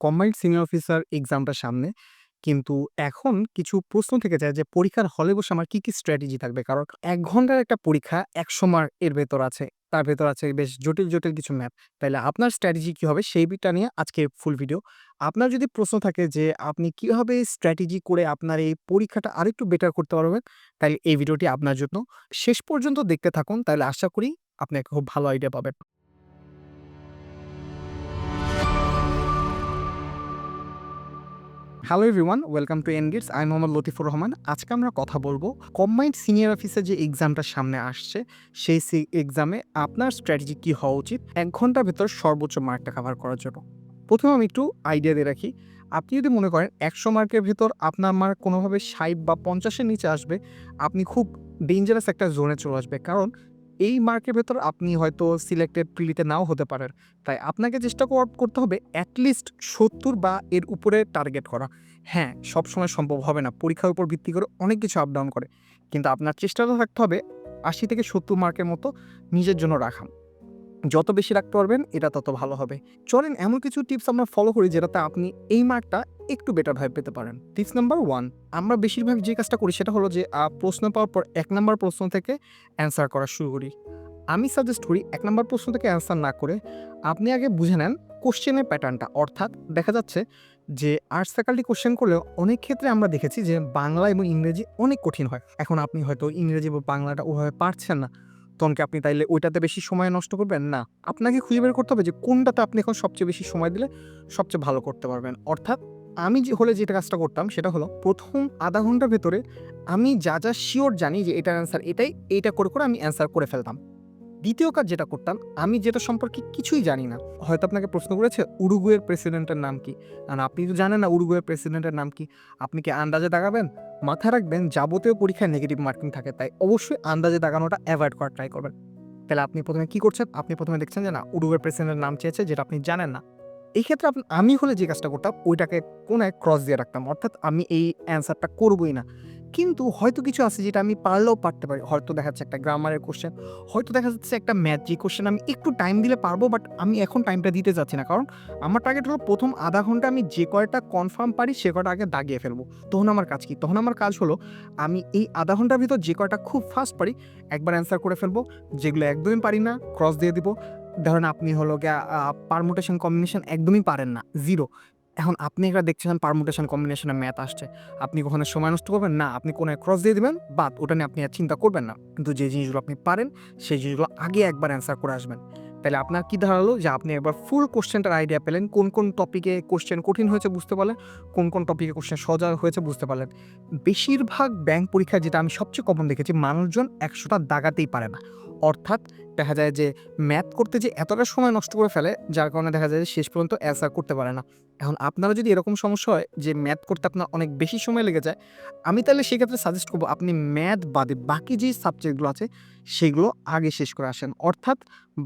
Combined senior officer এক্সামটা সামনে। কিন্তু এখন কিছু প্রশ্ন থেকে যায় যে পরীক্ষার হলে বসে আমার কি, কি স্ট্র্যাটেজি থাকবে? কারণ এক ঘণ্টার একটা পরীক্ষা ১০০ মার্ক এর ভেতর আছে। তার ভেতর আছে বেশ জটিল, জটিল কিছু ম্যাপ তাইলে আপনার স্ট্র্যাটেজি কী হবে সেই বিটা নিয়ে আজকে ফুল ভিডিও। আপনার যদি প্রশ্ন থাকে যে আপনি কীভাবে স্ট্র্যাটেজি করে আপনার এই পরীক্ষাটা আরেকটু বেটার করতে পারবেন, তাইলে এই ভিডিওটি আপনার জন্য। শেষ পর্যন্ত দেখতে থাকুন তাহলে আশা করি আপনি খুব ভালো আইডিয়া পাবেন। হ্যালো এভরিওয়ান, ওয়েলকাম টু এনগেটস। আমি মোহাম্মদ লতিফুর রহমান। আজকে আমরা কথা বলব কম্বাইন্ড সিনিয়র অফিসার যে এক্সামটা সামনে আসছে, সেই এক্সামে আপনার স্ট্র্যাটেজি কী হওয়া উচিত এক ঘণ্টার ভেতর সর্বোচ্চ মার্কটা কাভার করার জন্য। ১ম আমি একটু আইডিয়া দিয়ে রাখি। আপনি যদি মনে করেন ১০০ মার্কের ভেতর আপনার মার্ক কোনোভাবে ৬০ বা পঞ্চাশের নিচে আসবে, আপনি খুব ডেঞ্জারাস একটা জোনে চলে আসবে। কারণ এই মার্কের ভেতর আপনি হয়তো সিলেক্টেড প্রিলিতে নাও হতে পারেন। তাই আপনাকে চেষ্টা কর করতে হবে অ্যাটলিস্ট সত্তর ৭০ বা এর উপরে টার্গেট করা। হ্যাঁ, সবসময় সম্ভব হবে না। পরীক্ষার উপর ভিত্তি করে অনেক কিছু আপ ডাউন করে। কিন্তু আপনার চেষ্টাটা থাকতে হবে ৮০ থেকে ৭০ মার্কের মতো নিজের জন্য রাখা। যত বেশি রাখতে পারবেন, এটা তত ভালো হবে। চলেন এমন কিছু টিপস আমরা ফলো করি যেটাতে আপনি এই মার্কটা একটু বেটার ভাবে পেতে পারেন। টিপস নাম্বার ওয়ান আমরা বেশিরভাগ যে কাজটা করি সেটা হলো যে প্রশ্ন পাওয়ার পর এক নাম্বার প্রশ্ন থেকে অ্যান্সার করা শুরু করি। আমি সাজেস্ট করি এক নাম্বার প্রশ্ন থেকে অ্যান্সার না করে আপনি আগে বুঝে নেন কোশ্চেনের প্যাটার্নটা। অর্থাৎ দেখা যাচ্ছে যে আর্টস ফ্যাকাল্টি কোশ্চেন করলেও অনেক ক্ষেত্রে আমরা দেখেছি যে, বাংলা এবং ইংরেজি অনেক কঠিন হয়। এখন আপনি হয়তো ইংরেজি বা বাংলাটা ওভাবে পারছেন না। তখন কি আপনি তাইলে ওইটাতে বেশি সময় নষ্ট করবেন? না। আপনাকে খুঁজে বের করতে হবে যে কোনটাতে আপনি এখন সবচেয়ে বেশি সময় দিলে সবচেয়ে ভালো করতে পারবেন। অর্থাৎ আমি যে হলে যেটা কাজটা করতাম সেটা হলো প্রথম আধা ঘণ্টার ভেতরে আমি যা, যা শিওর জানি যে এটার অ্যান্সার এটাই, এইটা করে, করে আমি অ্যান্সার করে ফেলতাম। দ্বিতীয় কাজ যেটা করতাম, আমি যেটা সম্পর্কে কিছুই জানি না। হয়তো আপনাকে প্রশ্ন করেছে, উরুগুয়ের প্রেসিডেন্টের নাম কি? কারণ আপনি তো জানেন না উরুগুয়ের প্রেসিডেন্টের নাম কি? আপনি কি আন্দাজে দাগাবেন? মাথায় রাখবেন, যাবতীয় পরীক্ষায় নেগেটিভ মার্কিং থাকে। তাই অবশ্যই আন্দাজে দাগানোটা অ্যাভয়েড করার ট্রাই করবেন। তাহলে আপনি ১ম এ কি করছেন? আপনি প্রথমে দেখছেন যে না, উরুগুয়ের প্রেসিডেন্টের নাম চেয়েছে, যেটা আপনি জানেন না। এই ক্ষেত্রে আমি হলে যে কাজটা করতাম, ওইটাকে কোণায় ক্রস দিয়ে রাখতাম। অর্থাৎ আমি এই অ্যান্সারটা করবই না। কিন্তু হয়তো কিছু আছে যেটা আমি পারলেও পারতে পারি। হয়তো দেখা যাচ্ছে একটা গ্রামারের কোশ্চেন, হয়তো দেখা যাচ্ছে একটা ম্যাথ যে কোশ্চেন আমি একটু টাইম দিলে পারব বাট আমি এখন টাইমটা দিতে চাচ্ছি না। কারণ আমার টার্গেট হলো প্রথম আধা ঘণ্টা আমি যে কয়টা কনফার্ম পারি সে কয়টা আগে দাগিয়ে ফেলব। তখন আমার কাজ কি? তখন আমার কাজ হলো আমি এই আধা ঘণ্টার ভিতর যে কয়টা খুব ফাস্ট পারি একবার অ্যান্সার করে ফেলব। যেগুলো একদমই পারি না ক্রস দিয়ে দিব। ধরেন আপনি হলো গিয়া পারমুটেশন কম্বিনেশন একদমই পারেন না, 0 এখন আপনি একটা দেখছেন পারমুটেশন কম্বিনেশনে ম্যাথ আসছে। আপনি কখনো সময় নষ্ট করবেন? না। আপনি কোনো ক্রস দিয়ে দেবেন বাদ ওটা নিয়ে আপনি আর চিন্তা করবেন না। কিন্তু যে জিনিসগুলো আপনি পারেন সেই জিনিসগুলো আগে একবার অ্যান্সার করে আসবেন। তাহলে আপনার কি দাঁড়াল যে আপনি একবার ফুল কোশ্চেনটার আইডিয়া পেলেন। কোন, কোন টপিকে কোশ্চেন কঠিন হয়েছে বুঝতে পারলেন, কোন, কোন টপিকে কোশ্চেন সোজা হয়েছে বুঝতে পারলেন। বেশিরভাগ ব্যাংক পরীক্ষায় যেটা আমি সবচেয়ে কমন দেখেছি মানুষজন একশোটা দাগাতেই পারে না। অর্থাৎ দেখা যায় যে ম্যাথ করতে যে এতটা সময় নষ্ট করে ফেলে যার কারণে দেখা যায় যে শেষ পর্যন্ত অ্যান্সার করতে পারে না। এখন আপনারা যদি এরকম সমস্যা হয় যে ম্যাথ করতে আপনার অনেক বেশি সময় লেগে যায়, আমি তাহলে সেক্ষেত্রে সাজেস্ট করব আপনি ম্যাথ বাদে বাকি যে সাবজেক্টগুলো আছে সেগুলো আগে শেষ করে আসেন। অর্থাৎ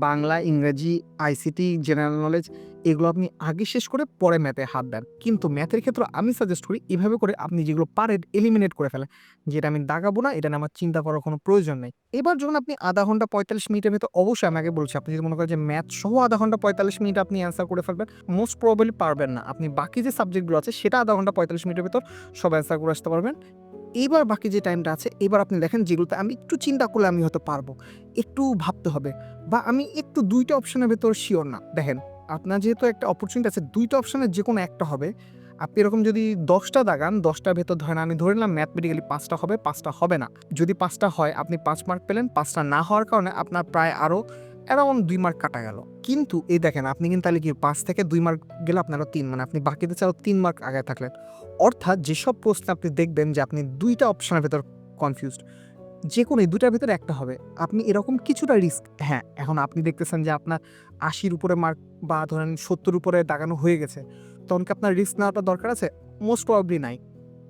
বাংলা, ইংরেজি, আইসিটি, জেনারেল নলেজ এগুলো আপনি আগে শেষ করে পরে ম্যাথে হাত দেন। কিন্তু ম্যাথের ক্ষেত্রে আমি সাজেস্ট করি এভাবে করে আপনি যেগুলো পারেন এলিমিনেট করে ফেলেন। যে এটা আমি দাগাবো না, এটা আমার চিন্তা করার কোনো প্রয়োজন নেই। এবার যখন আপনি আধা ঘণ্টা ৪৫ মিনিটের ভেতর অবশ্যই আমি আগে বলছি আপনি যদি মনে করেন যে ম্যাথ সহ আধা ঘণ্টা ৪৫ মিনিট আপনি অ্যান্সার করে ফেলবেন, মোস্ট প্রবাবলি পারবেন না। আপনি বাকি যে সাবজেক্টগুলো আছে সেটা আধা ঘণ্টা ৪৫ মিনিটের ভেতর সব অ্যান্সার করে আসতে পারবেন। এবার বাকি যে টাইমটা আছে এবার আপনি দেখেন যেগুলোতে আমি একটু চিন্তা করলে আমি হয়তো পারব। একটু ভাবতে হবে বা আমি একটু ২ টা অপশনের ভেতর শিওর না। দেখেন আপনার যেহেতু একটা অপরচুনিটি আছে ২ টা যে কোনো একটা হবে। আপনি এরকম যদি দশটা দাগান ১০ টার ভেতর ধরেন আমি ধরে নিলাম ম্যাথমেটিক্যালি ৫ টা হবে, পাঁচটা হবে না। যদি পাঁচটা হয় আপনি পাঁচ মার্ক পেলেন, পাঁচটা না হওয়ার কারণে আপনার প্রায় আরও অ্যারাউন্ড দুই মার্ক কাটা গেল। কিন্তু এই দেখেন আপনি কিন্তু তাহলে কি পাঁচ থেকে দুই মার্ক গেলে আপনারও তিন ৩ মানে আপনি বাকিতে আরও ৩ মার্ক আগে থাকলেন। অর্থাৎ যেসব প্রশ্নে আপনি দেখবেন যে আপনি দুইটা অপশানের ভেতর কনফিউজড যেকোনো এই ২ ভিতরে একটা হবে। আপনি এরকম কিছুটা রিস্ক হ্যাঁ, এখন আপনি দেখতেছেন যে আপনার আশির উপরে মার্ক বা ধরেন সত্তর উপরে দাগানো হয়ে গেছে। তখন কি আপনার রিস্ক নেওয়াটা দরকার আছে? মোস্ট প্রবাবলি নাই।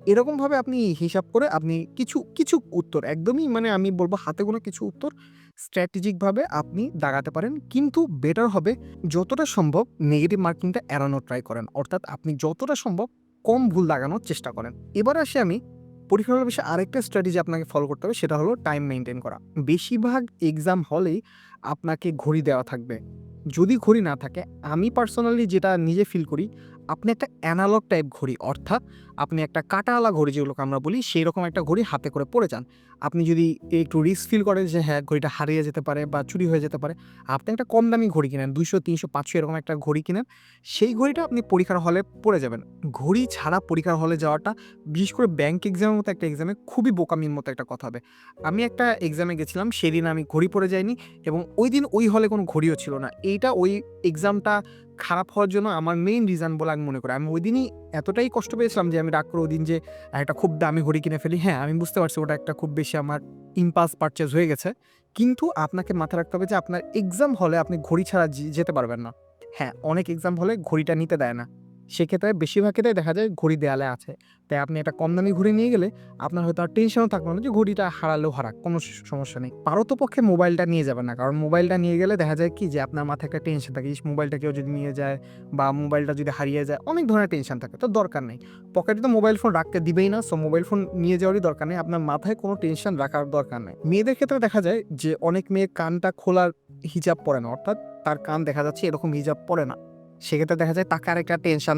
এরকমভাবে আপনি হিসাব করে আপনি কিছু, কিছু উত্তর একদমই মানে আমি বলব হাতে কোনো কিছু উত্তর স্ট্র্যাটেজিকভাবে আপনি দাগাতে পারেন। কিন্তু বেটার হবে যতটা সম্ভব নেগেটিভ মার্কিংটা এড়ানোর ট্রাই করেন। অর্থাৎ আপনি যতটা সম্ভব কম ভুল দাগানোর চেষ্টা করেন। এবার আসি আমি পরীক্ষার বিষয়ে আরেকটা স্ট্র্যাটেজি আপনাকে ফলো করতে হবে, সেটা হলো টাইম মেনটেন করা। বেশিরভাগ এক্সাম হলেই আপনাকে ঘড়ি দেওয়া থাকবে। যদি ঘড়ি না থাকে, আমি পার্সোনালি যেটা নিজে ফিল করি, আপনি একটা অ্যানালগ টাইপ ঘড়ি, অর্থাৎ আপনি একটা কাটাওয়ালা ঘড়ি যেগুলোকে আমরা বলি সেই রকম একটা ঘড়ি হাতে করে পড়ে যান। আপনি যদি একটু রিস্ক ফিল করেন যে হ্যাঁ ঘড়িটা হারিয়ে যেতে পারে বা চুরি হয়ে যেতে পারে, আপনি একটা কম দামি ঘড়ি কিনেন, দুইশো, তিনশো, পাঁচশো এরকম একটা ঘড়ি কিনেন, সেই ঘড়িটা আপনি পরীক্ষার হলে পড়ে যাবেন। ঘড়ি ছাড়া পরীক্ষার হলে যাওয়াটা, বিশেষ করে ব্যাংক এক্সামের মতো একটা এক্সামে খুবই বোকামির মতো একটা কথা হবে। আমি একটা এক্সামে গেছিলাম, সেদিন আমি ঘড়ি পরে যাইনি এবং ওই দিন ওই হলে কোনো ঘড়িও ছিল না। এইটা ওই এক্সামটা খারাপ হওয়ার জন্য আমার মেইন রিজন বলে আমি মনে করি। আমি ওই দিনই এতটাই কষ্ট পেয়েছিলাম যে, আমি রাগ করে দিন যে, একটা খুব দামি ঘড়ি কিনে ফেলি। হ্যাঁ আমি বুঝতে পারছি ওটা একটা খুব বেশি আমার ইম্পাস পারচেজ হয়ে গেছে। কিন্তু আপনাকে মাথায় রাখতে হবে যে, আপনার এক্সাম হলে আপনি ঘড়ি ছাড়া যেতে পারবেন না। হ্যাঁ অনেক এক্সাম হলে ঘড়িটা নিতে দেয় না। সেক্ষেত্রে বেশিরভাগ ক্ষেত্রে দেখা যায় ঘড়ি দেয়ালে আছে। তাই আপনি একটা কম দামি ঘড়ি নিয়ে গেলে আপনার হয়তো আর টেনশনও থাকবে না যে ঘড়িটা হারালেও হারাক, কোনো সমস্যা নেই। পারতপক্ষে মোবাইলটা নিয়ে যাবেন না। কারণ মোবাইলটা নিয়ে গেলে দেখা যায় কি যে আপনার মাথায় একটা টেনশন থাকে মোবাইলটা কেউ যদি নিয়ে যায় বা মোবাইলটা যদি হারিয়ে যায়, অনেক ধরনের টেনশন থাকে। তো দরকার নেই। পকেটে তো মোবাইল ফোন রাখতে দিবেই না। সো মোবাইল ফোন নিয়ে যাওয়ারই দরকার নেই। আপনার মাথায় কোনো টেনশন রাখার দরকার নেই। মেয়েদের ক্ষেত্রে দেখা যায় যে অনেক মেয়ে কানটা খোলার হিজাব পরে না। অর্থাৎ তার কান দেখা যাচ্ছে এরকম হিজাব পরে না। সেক্ষেত্রে দেখা যায় তাকে আরেকটা টেনশন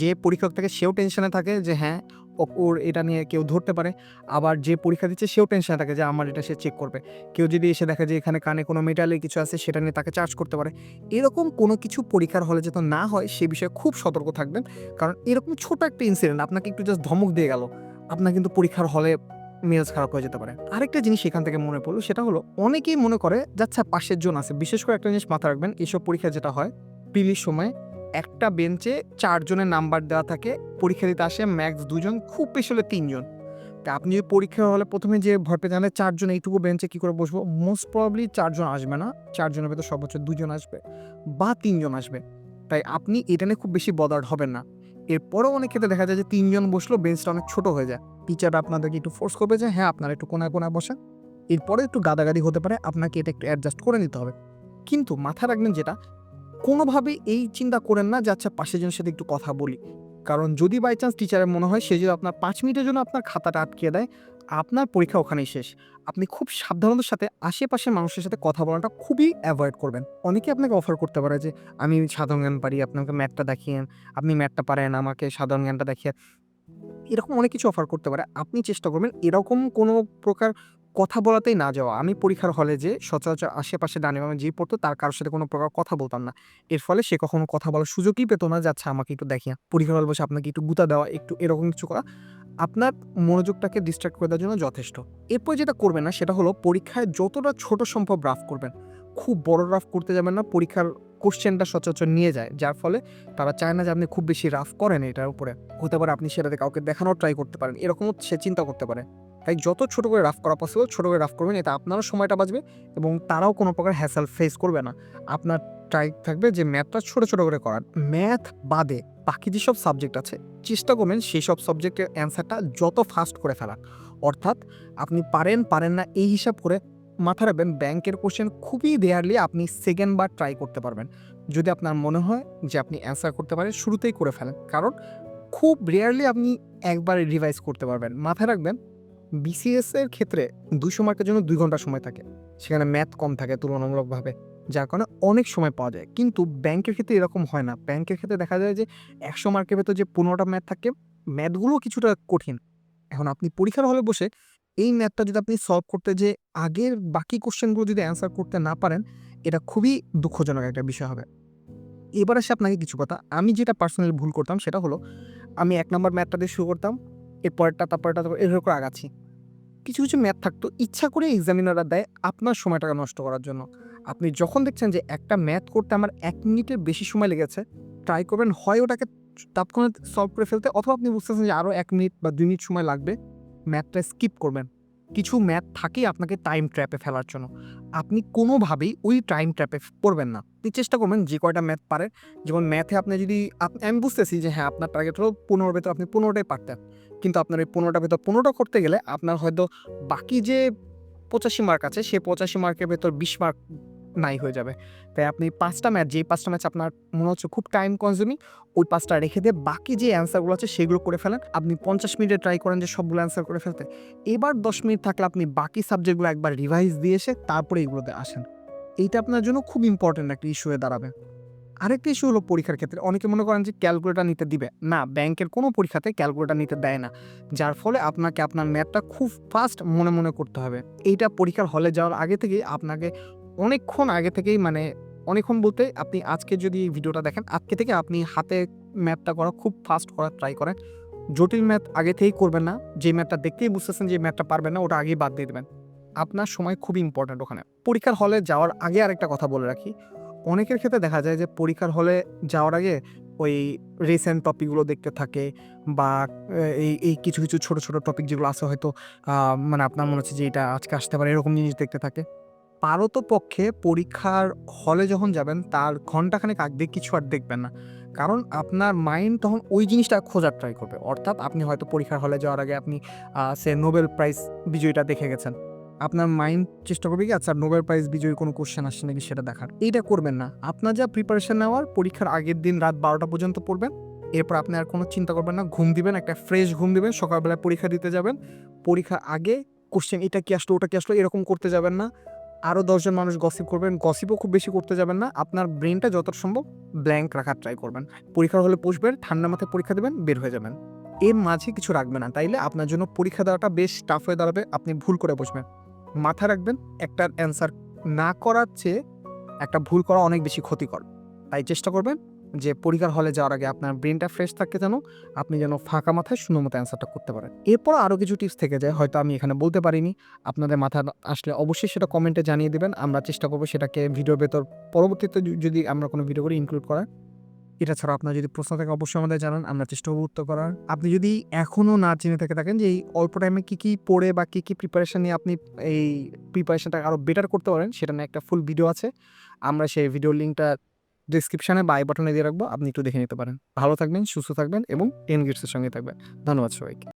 যে পরীক্ষক থাকে সেও টেনশনে থাকে যে হ্যাঁ ওর এটা নিয়ে কেউ ধরতে পারে। আবার যে পরীক্ষা দিচ্ছে সেও টেনশনে থাকে যে আমার এটা সে চেক করবে। কেউ যদি এসে দেখে যে এখানে কানে কোনো মেটালের কিছু আছে সেটা নিয়ে তাকে চার্জ করতে পারে। এরকম কোনো কিছু পরীক্ষার হলে যাতে না হয় সে বিষয়ে খুব সতর্ক থাকবেন। কারণ এরকম ছোট একটা ইনসিডেন্ট আপনাকে একটু জাস্ট ধমক দিয়ে গেল, আপনার কিন্তু পরীক্ষার হলে মেজাজ খারাপ হয়ে যেতে পারে। আরেকটা জিনিস এখান থেকে মনে পড়ল, সেটা হলো অনেকেই মনে করে, যাচ্ছে পাশের জন আছে। বিশেষ করে একটা জিনিস মাথা রাখবেন এইসব পরীক্ষা যেটা হয় প্রিলির সময় একটা বেঞ্চে চারজনের নাম্বার দেওয়া থাকে, পরীক্ষা দিতে আসে ম্যাক্স দুজন, খুব বেশি হলে তিনজন। তা আপনি যদি পরীক্ষা হলে প্রথমে যে ভয় পেয়ে জানলে চারজন এইটুকু বেঞ্চে কী করে বসবো মোস্ট প্রবাবলি চারজন আসবে না, চারজনের ভেতর সর্বোচ্চ দুজন আসবে বা তিনজন আসবে। তাই আপনি এটা নিয়ে খুব বেশি বদার্ড হবেন না। এরপরেও অনেক ক্ষেত্রে দেখা যায় যে তিনজন বসলেও বেঞ্চটা অনেক ছোট হয়ে যায়। টিচার আপনাদেরকে একটু ফোর্স করবে যে হ্যাঁ আপনারা একটু কোনায় কোনায় বসেন। এরপরে একটু গাদাগাদি হতে পারে, আপনাকে এটা একটু অ্যাডজাস্ট করে নিতে হবে। কিন্তু মাথা রাখবেন যেটা কোনোভাবে এই চিন্তা করেন না যে আচ্ছা পাশের জনের সাথে একটু কথা বলি। কারণ যদি বাই চান্স টিচারের মনে হয়, সে যদি আপনার পাঁচ মিনিটের জন্য আপনার খাতাটা আটকে দেয়, আপনার পরীক্ষা ওখানেই শেষ। আপনি খুব সাবধানতার সাথে আশেপাশের মানুষের সাথে কথা বলাটা খুবই অ্যাভয়েড করবেন। অনেকে আপনাকে অফার করতে পারে যে, আমি সাধারণ জ্ঞান পারি, আপনাকে ম্যাথটা দেখিয়েন আপনি ম্যাথটা পারেন, আমাকে সাধারণ জ্ঞানটা দেখিয়ে। এরকম অনেক কিছু অফার করতে পারে। আপনি চেষ্টা করবেন এরকম কোনো প্রকার কথা বলাতেই না যাওয়া। আমি পরীক্ষার হলে যে সচরাচর আশেপাশে বামে যে পড়তো তার কারোর সাথে কোনো প্রকার কথা বলতাম না। এর ফলে সে কখনো কথা বলার সুযোগই পেতো না যাচ্ছে আমাকে একটু দেখিয়া, পরীক্ষার হলে বসে আপনাকে একটু গুতা দেওয়া, একটু এরকম কিছু করা। আপনার মনোযোগটাকে ডিস্ট্রাক্ট করে দেওয়ার জন্য যথেষ্ট। এরপর যেটা করবেন না, সেটা হলো পরীক্ষায় যতটা ছোট সম্ভব রাফ করবেন। খুব বড় রাফ করতে যাবেন না, পরীক্ষার কোশ্চেনটা সচরাচর নিয়ে যায়। যার ফলে তারা চায় না যে, আপনি খুব বেশি রাফ করেন এটার উপরে। হতে পারে আপনি সেটাতে কাউকে দেখানোর ট্রাই করতে পারেন। এরকমও সে চিন্তা করতে পারে। তাই যত ছোট করে রাফ করা পসিবল ছোট করে রাফ করবেন, এতে আপনারও সময়টা বাঁচবে এবং তারাও কোনো প্রকার হ্যাসেল ফেস করবে না। আপনার ট্রাই থাকবে যে ম্যাথটা ছোট ছোট করে করার। ম্যাথ বাদে বাকি যেসব সাবজেক্ট আছে, চেষ্টা করবেন সেই সব সাবজেক্টের অ্যান্সারটা যত ফাস্ট করে ফেলার। অর্থাৎ আপনি পারেন পারেন না, এই হিসাব করে মাথা রাখবেন। ব্যাংকের কোশ্চেন খুবই রেয়ারলি আপনি সেকেন্ড বার ট্রাই করতে পারবেন। যদি আপনার মনে হয় যে আপনি অ্যান্সার করতে পারেন, শুরুতেই করে ফেলেন। কারণ খুব রেয়ারলি আপনি একবার রিভাইজ করতে পারবেন। মাথায় রাখবেন বিসিএস এর ক্ষেত্রে দুশো মার্কের জন্য দুই ঘণ্টা সময় থাকে। সেখানে ম্যাথ কম থাকে তুলনামূলকভাবে, যার কারণে অনেক সময় পাওয়া যায়। কিন্তু ব্যাংকের ক্ষেত্রে এরকম হয় না। ব্যাংকের ক্ষেত্রে দেখা যায় যে একশো মার্কের ভেতর যে পনেরোটা ম্যাথ থাকে ম্যাথগুলো কিছুটা কঠিন। এখন আপনি পরীক্ষার হলে বসে এই ম্যাথটা যদি আপনি সলভ করতে যে আগের বাকি কোশ্চেনগুলো যদি অ্যান্সার করতে না পারেন, এটা খুবই দুঃখজনক একটা বিষয় হবে। এবার আসে আপনাকে কিছু কথা, আমি যেটা পার্সোনালি ভুল করতাম সেটা হলো, আমি এক নম্বর ম্যাথটা দিয়ে শুরু করতাম এরপরটা, তারপরটা, তারপর এরকম করে আগাচ্ছি। কিছু কিছু ম্যাথ থাকতো। ইচ্ছা করে এক্সামিনাররা দেয় আপনার সময়টাকে নষ্ট করার জন্য। আপনি যখন দেখছেন যে একটা ম্যাথ করতে আমার এক মিনিটের বেশি সময় লেগেছে ট্রাই করবেন, হয় ওটাকে তৎক্ষণাৎ সলভ করে ফেলতে, অথবা আপনি বুঝতেছেন যে আরও এক মিনিট বা দুই মিনিট সময় লাগবে ম্যাথটা স্কিপ করবেন। কিছু ম্যাথ থাকেই আপনাকে টাইম ট্র্যাপে ফেলার জন্য। আপনি কোনোভাবেই ওই টাইম ট্র্যাপে পড়বেন না। আপনি চেষ্টা করবেন যে কয়টা ম্যাথ পারে যেমন ম্যাথে আপনি যদি, আমি বুঝতেছি যে হ্যাঁ আপনার টার্গেট হলো পনেরো ভেতর, আপনি পনেরোটাই পারতেন। কিন্তু আপনার এই পনেরোটা ভেতর পনেরোটা করতে গেলে আপনার হয়তো বাকি যে পঁচাশি মার্ক আছে, সেই পঁচাশি মার্কের ভেতর বিশ মার্ক নাই হয়ে যাবে। তাই আপনি পাঁচটা ম্যাচ যেই পাঁচটা ম্যাচ আপনার মনে হচ্ছে খুব টাইম কনজিউমিং ওই পাঁচটা রেখে দিয়ে বাকি যে অ্যান্সারগুলো আছে সেগুলো করে ফেলেন। আপনি পঞ্চাশ মিনিটে ট্রাই করেন যে সবগুলো অ্যান্সার করে ফেলতে। এবার দশ মিনিট থাকলে আপনি বাকি সাবজেক্টগুলো একবার রিভাইজ দিয়ে এসে তারপরে এগুলোতে আসেন। এইটা আপনার জন্য খুব ইম্পর্টেন্ট একটা ইস্যু হয়ে দাঁড়াবে। আরেকটা ইস্যু হলো পরীক্ষার ক্ষেত্রে। অনেকে মনে করেন যে ক্যালকুলেটার নিতে দিবে। না, ব্যাংকের কোনো পরীক্ষাতে ক্যালকুলেটার নিতে দেয় না। যার ফলে আপনাকে আপনার ম্যাথটা খুব ফাস্ট মনে মনে করতে হবে। এইটা পরীক্ষার হলে যাওয়ার আগে থেকেই আপনাকে অনেকক্ষণ আগে থেকেই মানে অনেকক্ষণ বলতে আপনি আজকে যদি এই ভিডিওটা দেখেন, আজকে থেকে আপনি হাতে ম্যাথটা করা, খুব ফাস্ট করার ট্রাই করেন। জটিল ম্যাথ আগে থেকেই করবেন না। যে ম্যাথটা দেখতেই বুঝতেছেন যে ম্যাথটা পারবেন না, ওটা আগেই বাদ দিয়ে দেবেন। আপনার সময় খুব ইম্পর্ট্যান্ট ওখানে। পরীক্ষার হলে যাওয়ার আগে আরেকটা কথা বলে রাখি। অনেকের ক্ষেত্রে দেখা যায় যে পরীক্ষার হলে যাওয়ার আগে ওই রিসেন্ট টপিকগুলো দেখতে থাকে বা এই এই কিছু কিছু ছোট ছোট টপিক যেগুলো আছে হয়তো মানে আপনার মনে হচ্ছে যে এটা আজকে আসতে পারে, এরকম জিনিস দেখতে থাকে। পারত পক্ষে পরীক্ষার হলে যখন যাবেন, তার ঘন্টাখানেক আগ কিছু আর দেখবেন না। কারণ আপনার মাইন্ড তখন ওই জিনিসটা খোঁজার ট্রাই করবে। অর্থাৎ আপনি হয়তো পরীক্ষার হলে যাওয়ার আগে আপনি সে নোবেল প্রাইজ বিজয়ীটা দেখে গেছেন। আপনার মাইন্ড চেষ্টা করবে কি আচ্ছা নোবেল প্রাইজ বিজয়ী কোনো কোশ্চেন আসছে নাকি সেটা দেখার? এইটা করবেন না। আপনার যা প্রিপারেশন নেওয়ার, পরীক্ষার আগের দিন রাত বারোটা পর্যন্ত পড়বেন। এরপর আপনি আর কোনো চিন্তা করবেন না, ঘুম দিবেন, একটা ফ্রেশ ঘুম দিবেন, সকালবেলায় পরীক্ষা দিতে যাবেন। পরীক্ষার আগে কোশ্চেন এটা কি আসলো, ওটা কি আসলো? এরকম করতে যাবেন না। আরও দশজন মানুষ গসিপ করবেন গসিপও খুব বেশি করতে যাবেন না। আপনার ব্রেনটা যত সম্ভব ব্ল্যাঙ্ক রাখার ট্রাই করবেন। পরীক্ষার হলে বসবেন, ঠান্ডা মাথায় পরীক্ষা দেবেন, বের হয়ে যাবেন। এর মাঝে কিছু রাখবে না, তাইলে আপনার জন্য পরীক্ষা দেওয়াটা বেশ টাফ হয়ে দাঁড়াবে, আপনি ভুল করে বসবেন। মাথা রাখবেন, একটার অ্যান্সার না করার চেয়ে একটা ভুল করা অনেক বেশি ক্ষতিকর। তাই চেষ্টা করবেন যে পরীক্ষার হলে যাওয়ার আগে আপনার ব্রেনটা ফ্রেশ থাকে যেন আপনি যেন ফাঁকা মাথায় শূন্য মতো অ্যান্সারটা করতে পারেন। এরপর আরও কিছু টিপস থেকে যায়, হয়তো আমি এখানে বলতে পারিনি, আপনাদের মাথা আসলে অবশ্যই সেটা কমেন্টে জানিয়ে দেবেন। আমরা চেষ্টা করব সেটাকে ভিডিও ভেতর পরবর্তীতে যদি আমরা কোনো ভিডিও করে ইনক্লুড করার। এটা ছাড়া আপনার যদি প্রশ্ন থাকে অবশ্যই আমাদের জানান, আমরা চেষ্টা করব উত্তর করার। আপনি যদি এখনও না জেনে থেকে থাকেন যে এই অল্প টাইমে কী কী পড়ে বা কী কী প্রিপারেশান নিয়ে আপনি এই প্রিপারেশানটা আরও বেটার করতে পারেন, সেটা নিয়ে একটা ফুল ভিডিও আছে। আমরা সেই ভিডিও লিঙ্কটা ডিসক্রিপশানে বাই বাটনে দিয়ে রাখব, আপনি একটু দেখে নিতে পারেন। ভালো থাকবেন, সুস্থ থাকবেন এবং টেন গিটসের সঙ্গে থাকবেন। ধন্যবাদ সবাইকে।